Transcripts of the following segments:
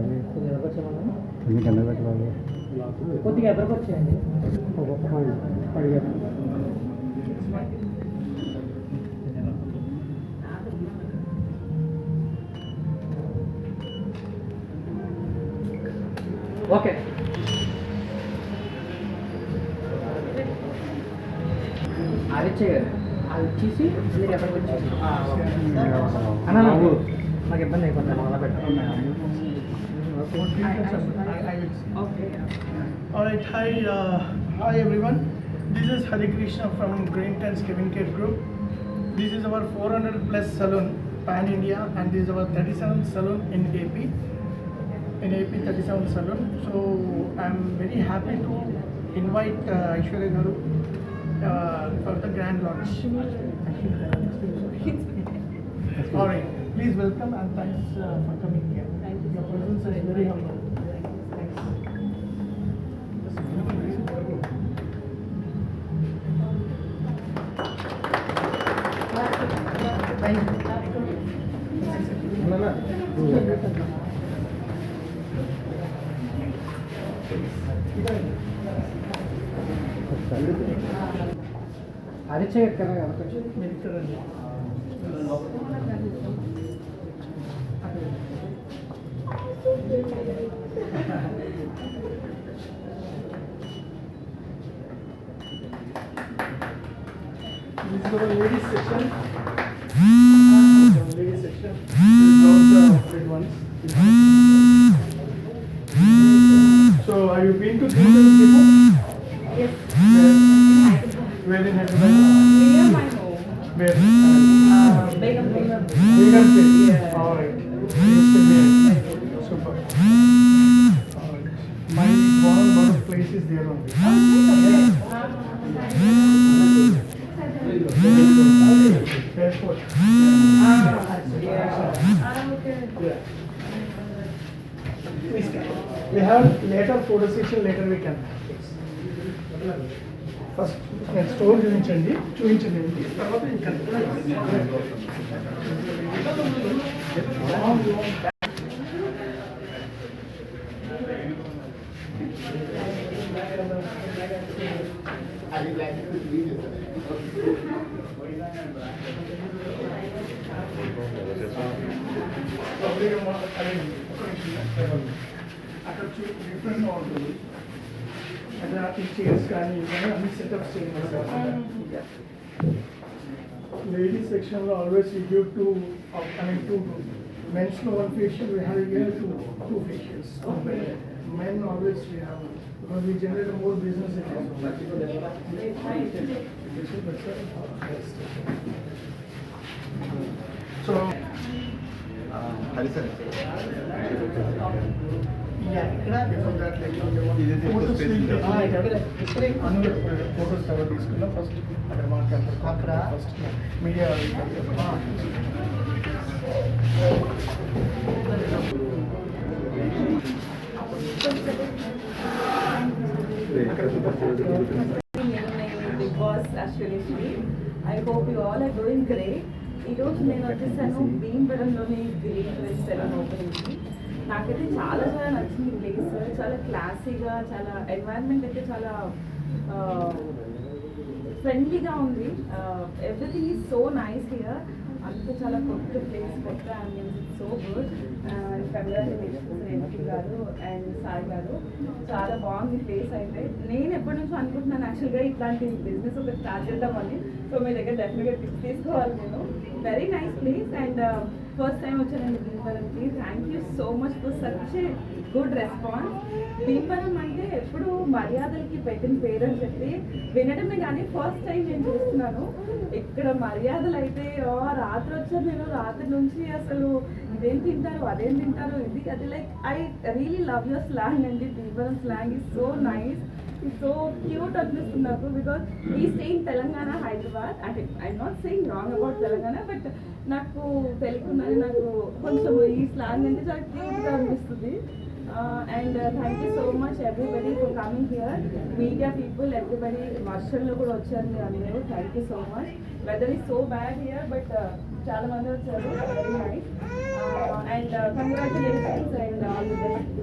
అది కొన్ని కింద పెట్టాలి కొద్దిగా ఎదరికి వచ్చేయండి ఓకే. అది ఇచ్చేయాలి అది ఇచ్చేసి మీరు ఎక్కడికి వచ్చేసి అన్నా నాకు ఇబ్బంది అయిపోతుంది Okay. I, I. Okay. Yeah. All right. Hi, uh, hi everyone. This is Hari Krishna from Green Tents Kevin Care Group. This is our 400 plus salon pan India, and this is our 37th salon in AP. In AP 37 salon. So I'm very happy to invite uh, Aishwarya Garu uh, for the grand launch. All right. Please welcome and thanks uh, for coming here. Presence is very humble. కదా ఎవరికి వచ్చి మీరు ఇక్కడ This is our ladies section. So, have you been to Green before? Please come. We have later photo session later we can. First నేను store చూపించండి చూపించండి తర్వాత ఇంకా అక్కడ చూ డిఫరెంట్గా ఉంటుంది అక్కడ ఈ చైర్స్ కానీ ఇవన్నీ అన్ని సెటప్స్ చేయాలి లేడీస్ సెక్షన్లో always you give two I mean two మెన్స్లో one facial we have year two two facials men always we have because we generate more business so ఇక్కడ ఫోటోస్ ఫోటోస్ ఎవరు తీసుకున్నాం ఫస్ట్ అక్కడ మాట్లాడతారు అక్కడ ఫస్ట్ మీడియా నేను Bigg Boss Ashwareshwari I hope you all are doing great ఈరోజు నేను వచ్చేసాను భీమవరంలోని గ్రీన్ రెస్టారెంట్ ఓపెనింగ్కి నాకైతే చాలా చాలా నచ్చింది ప్లేస్ చాలా క్లాసీగా చాలా ఎన్వైరన్మెంట్ అయితే చాలా ఫ్రెండ్లీగా ఉంది everything is so nice here అంత చాలా కొత్త ప్లేస్ కొత్త and so good and garu and Sai garu. చాలా బాగుంది ప్లేస్ అయితే. నేను ఎప్పటి నుంచో అనుకుంటున్నాను యాక్చువల్గా ఇట్లాంటి బిజినెస్ ఒకటి స్టార్ట్ చేద్దామని. సో మీ దగ్గర డెఫినెట్గా టిప్స్ తీసుకోవాలి నేను. Very nice place and first time వచ్చానండి భీమవరంకి. Thank you so much for such a good response Bhimavaram అంటే ఎప్పుడు మర్యాదలకి పెట్టిన పేరు అని చెప్పి వినడమే కానీ ఫస్ట్ టైం నేను చూస్తున్నాను. ఇక్కడ మర్యాదలు అయితే రాత్రి వచ్చారు నేను రాత్రి నుంచి అసలు ఇదేం తింటారు అదేం తింటారు ఇది అది like I really love your slang అండి. Bhimavaram slang is so nice so cute అనిపిస్తుంది నాకు because I stay in Telangana Hyderabad అంటే I not saying wrong about Telangana but నాకు తెలుగున్నది నాకు కొంచెం ఈ స్లాంగ్ అంటే చాలా క్యూట్గా అనిపిస్తుంది. And thank you so much everybody for coming here media people everybody వర్షంలో కూడా వచ్చారు మీరు అందరూ thank you so much weather is so bad here but చాలా మంది వచ్చారు. Very nice and congratulations and all the best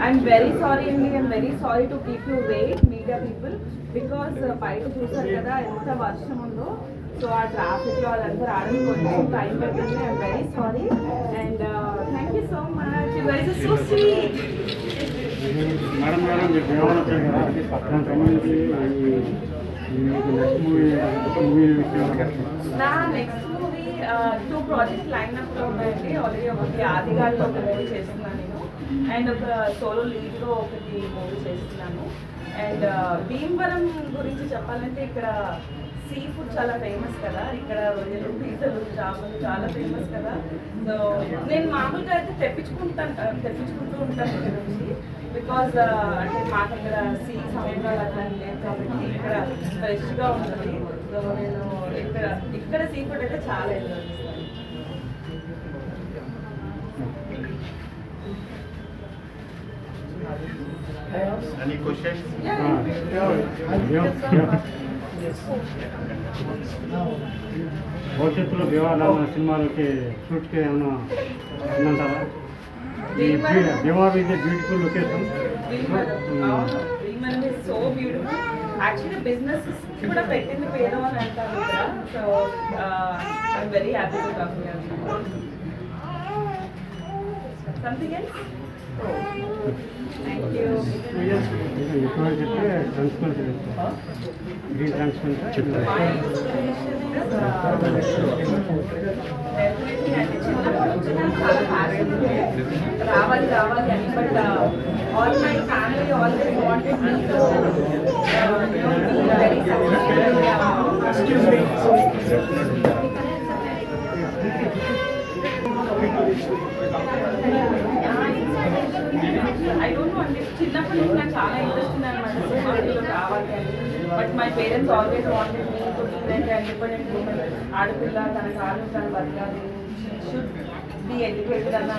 I'm very sorry అండి I'm very sorry to keep you wait media people because బయట చూసారు కదా ఎంత వర్షం ఉందో. సో ఆ ట్రాఫిక్లో వాళ్ళందరూ రావడానికి కొంచెం టైం పడుతుంది I'm very sorry and thank you so much you guys so sweet madam కదా దానికి సంబంధించి మీకు నెక్స్ట్ మూవీ మూవీ నా next two projects line up ఉన్నాయండి ఆల్రెడీ ఒకటి ఆదిగాల్లో ఒక మూవీ చేస్తున్నాను నేను. అండ్ ఒక సోలో లీడ్లో ఒకటి మూవీ చేస్తున్నాను. అండ్ భీమవరం గురించి చెప్పాలంటే ఇక్కడ సీ ఫుడ్ చాలా ఫేమస్ కదా. ఇక్కడ రొయ్యలు పీతలు చేపలు చాలా ఫేమస్ కదా. సో నేను మామూలుగా అయితే తెప్పించుకుంటాను తెప్పించుకుంటూ ఉంటాను ఇక్కడ నుంచి. బికాజ్ అంటే మాకు ఇక్కడ సీ సమయంలో అట్లా లేదు కాబట్టి ఇక్కడ ఫ్రెష్గా ఉంటుంది. నేను ఇక్కడ ఇక్కడ సీ ఫుడ్ అయితే చాలా ఎంజాయ్ చేస్తాను Any questions? భవిష్యత్తులో దేవాలయం సినిమాలకి షూట్కి ఏమైనా ఉందంటారా? ఈ దేవాలయం ఇదే beautiful location Bhimavaram is so beautiful actually business కూడా పెట్టింది పేరు అని అంటారు ఇక్కడ so I'm very happy to come something else thank you ఎక్కువ చెప్తే transparency green transparency My inspiration is, uh, definitely అంటే చిన్నప్పటి నుంచి నాకు చాలా passion ఉంది. రావాలి రావాలి అని but all my family always wanted me to very excuse me I don't know అంటే చిన్నప్పటి నుంచి నాకు చాలా ఇంట్రెస్ట్ ఉంది అనమాట సొసైటీలో ఫీల్డ్లో రావాలి అని. But my parents always wanted me to be like independent women ఆడపిల్ల తన కాలు తను బతకాలి. షుడ్ బి ఎడ్యుకేటెడ్ అన్న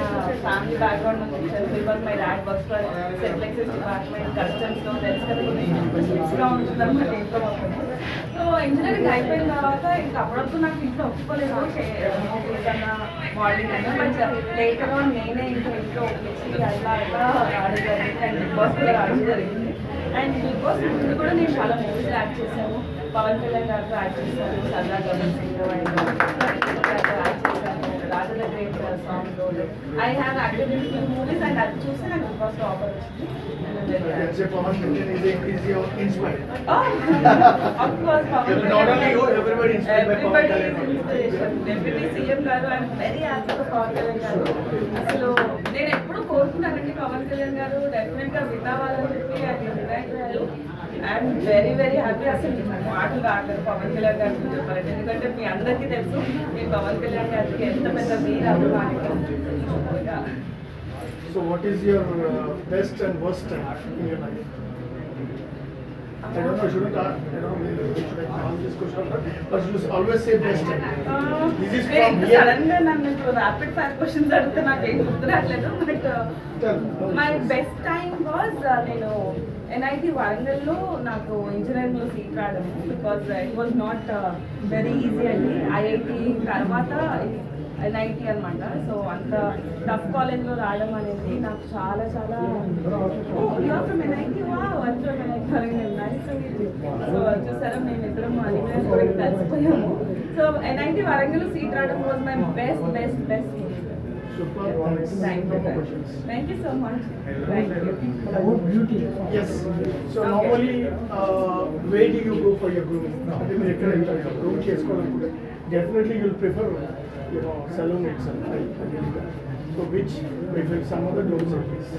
ఫ్యామిలీ బ్యాక్గ్రౌండ్ నుంచి because my dad work for సెటిలెక్సెస్ department కస్టమ్స్లో తెలుసు కదా స్ట్రిక్ట్గా ఉంటుంది అనమాట ఇంట్లో సో ఇంజనీరింగ్ అయిపోయిన తర్వాత ఇంకా అప్పుడప్పుడు నాకు ఇంట్లో ఒప్పుకోలేదు. కన్నా మార్నింగ్ మోడలింగ్ మంచిగా లేట్ లేటర్ ఆన్ నేనే ఇంకా ఇంట్లో ఒప్పించి అట్లా అట్లా రావడం జరిగింది అండ్ బిగ్ బాస్ కూడా జరిగింది. అండ్ బిగ్ బాస్ ముందు కూడా నేను చాలా మూవీస్ యాక్ట్ చేశాను. పవన్ కళ్యాణ్ గారితో యాక్ట్ చేశాను. సరదా గమన్ సింగ్ అండ్ యాక్ట్ చేశాను Raja the great song role I have few movies and అది చూసి నాకు Bigg Boss offer. Oh, CM garu very happy Pawan Kalyan garu అసలు నేను ఎప్పుడు కోరుకున్నానండి పవన్ కళ్యాణ్ గారు డెఫినెట్గా విన్ అవ్వాలని చెప్పి ఆయన విన్ అయ్యారు ఐఎమ్ వెరీ వెరీ హ్యాపీ అసలు మాటలు రావట్లేదు పవన్ కళ్యాణ్ గారి గురించి చెప్పాలంటే ఎందుకంటే మీ అందరికీ తెలుసు మీ పవన్ కళ్యాణ్ గారికి ఎంత పెద్ద వీర అభిమానిగా So what is your uh, best and worst time in your life? I don't know, shouldn't I, I don't know, should I call this question, but you always say best time. This is from here. సడన్గా నన్ను ఇప్పుడు rapid fire questions అడిగితే నాకు ఏం గుర్తు రావట్లేదు but. My best time was నేను NIT వరంగల్లో నాకు ఇంజనీరింగ్లో సీట్ రావడం because it was not very easy అండి. ఐఐటి తర్వాత ఎన్ఐటి అనమాట సో అంత టఫ్ కాలేజ్లో రావడం అనేది నాకు చాలా చాలా ఎన్ఐటి వా సో చూసారా మేము ఇద్దరం అనిమేస్ కూడా కలిసిపోయాము. సో ఎన్ఐటి వరంగల్ సీట్ రావడం was my best best best No you so much thank you About beauty. Yes, so normally, uh, where do you go for your వెళ్తారు గ్రూమ్ చేసుకోవాలనుకుంటే definitely you'll prefer you know salon itself so which which some of the doors please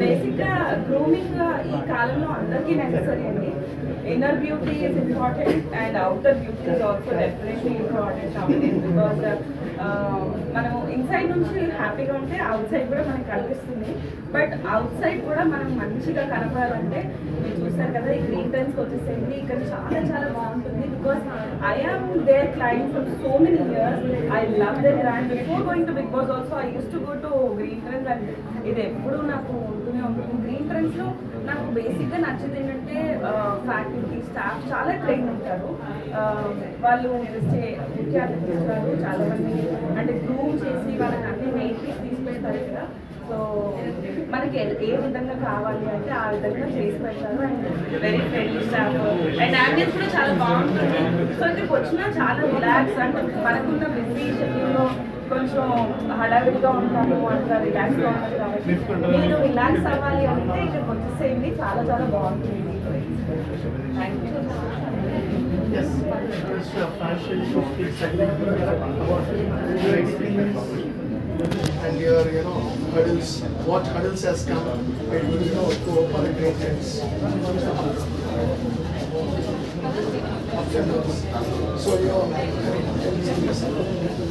బేసిక్గా grooming ఈ కాలంలో అందరికీ necessary అండి. Inner beauty is important and outer beauty is also definitely important because మనం inside నుంచి హ్యాపీగా ఉంటే అవుట్ సైడ్ కూడా మనకి కనిపిస్తుంది. బట్ అవుట్ సైడ్ కూడా మనం మంచిగా కనపడాలంటే మీరు చూసారు కదా ఈ గ్రీన్ ట్రెండ్స్కి వచ్చేసేయండి. ఇక్కడ చాలా చాలా బాగుంటుంది because I am their client for so many years I love their brand before going to Bigg Boss also I use to go to Green Trends and ఇది ఎప్పుడు నాకు ఉంటూనే ఉంటుంది. గ్రీన్ నాకు బేసిక్గా నచ్చింది ఏంటంటే ఫ్యాకల్టీ స్టాఫ్ చాలా ట్రైన్ ఉంటారు. వాళ్ళు చేసే ముఖ్య అతిథులు ఉంటారు చాలా మంది అంటే గ్రూమ్ చేసి వాళ్ళని అన్ని మెయింటైన్ తీసుకెళ్తారు కదా. సో మనకి ఏ ఏ విధంగా కావాలి అంటే ఆ విధంగా చేసి పెడతారు. And very friendly staff and ambience కూడా చాలా బాగుంటుంది. సో ఇక్కడికి వచ్చినా చాలా రిలాక్స్ అంటే మనకున్న బిజీ షెడ్యూల్లో కొంచెం హడావిడిగా ఉంటాము అంత రిలాక్స్గా ఉంటుంది కాబట్టి మీరు రిలాక్స్ అవ్వాలి అంటే ఇక్కడికి వచ్చేసేయండి చాలా చాలా బాగుంటుంది thank you Yes, it's a fashion show. It's your experience and your, you know, hurdles, what hurdles has come, and you know, to open the great trends. Ups and downs. So your, You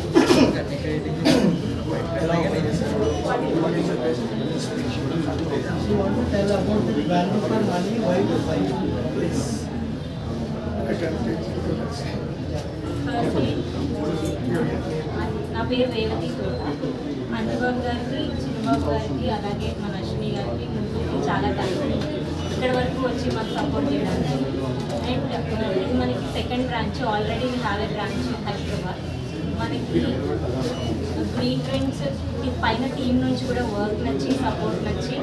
about the value for money, why, to why, please. I can take it to next. నా పేరు రేవతి తోట అంజబాబు గారికి చిన్నబాబు గారికి అలాగే మన అశ్విని గారికి ముందు చాలా థ్యాంక్స్ ఇక్కడ వరకు వచ్చి మాకు సపోర్ట్ చేయడానికి అండ్ ఇది మనకి second branch already have a branch Hyderabad మనకి గ్రీన్ ట్రెండ్స్ ఈ పైన టీం నుంచి కూడా వర్క్ నచ్చి సపోర్ట్ నచ్చి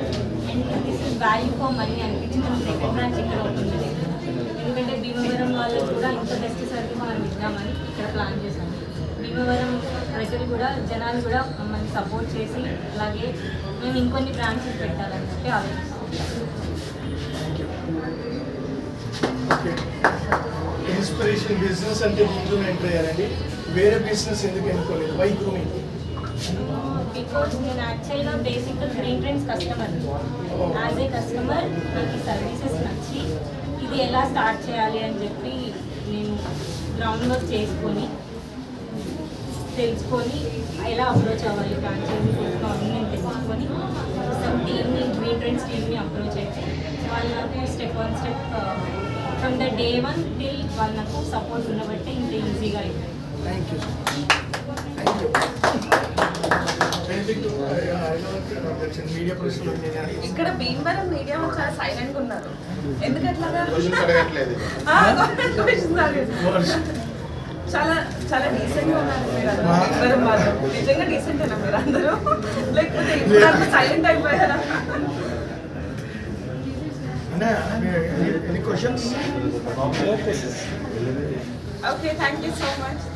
and this is value for money అనిపించింది. మనం సెకండ్ బ్రాంచ్ ఇక్కడ ఓపెన్ ఎందుకంటే భీమవరం వాళ్ళు కూడా ఇంత బెస్ట్ సర్వీస్ మనం ఇద్దామని ఇక్కడ ప్లాన్ చేశాం భీమవరం ప్రజలు కూడా జనాలు కూడా మమ్మల్ని సపోర్ట్ చేసి అలాగే మేము ఇంకొన్ని బ్రాంచెస్ పెట్టాలని చెప్పి ఆలోచిస్తాం ఇన్స్పిరేషన్ బిజినెస్ అంటే ముందు ఎంటర్ అయ్యారండి వేరే బిజినెస్ ఎందుకు ఎన్నుకోలేదు? వై గ్రూమింగ్ బికాజ్ నేను యాక్చువల్గా బేసిక్గా Green Trends customer as a customer నాకు ఈ సర్వీసెస్ నచ్చి ఇది ఎలా స్టార్ట్ చేయాలి అని చెప్పి నేను గ్రౌండ్ వర్క్ చేసుకొని తెలుసుకొని ఎలా అప్రోచ్ అవ్వాలి ఫ్రాంచైజీ తీసుకోవాలి నేను తెలుసుకొని సమ్ టీమ్ని గ్రీన్ ట్రెండ్స్ టీమ్ని అప్రోచ్ అయితే వాళ్ళు నాకు step one step from the day one till వాళ్ళు నాకు సపోర్ట్ ఉండబట్టే ఇంత ఈజీగా అయిపోయింది thank you thank you anything to media ప్రశ్నలు ఇక్కడ భీమవరం మీడియా వాళ్ళు చాలా సైలెంట్ ఉన్నారు. చాలా చాలా డీసెంట్గా ఉన్నారు మీరు నిజంగా డీసెంట్ అయినా మీరు అందరూ లేకపోతే ఇప్పుడు సైలెంట్ అయిపోయారా you so much thank you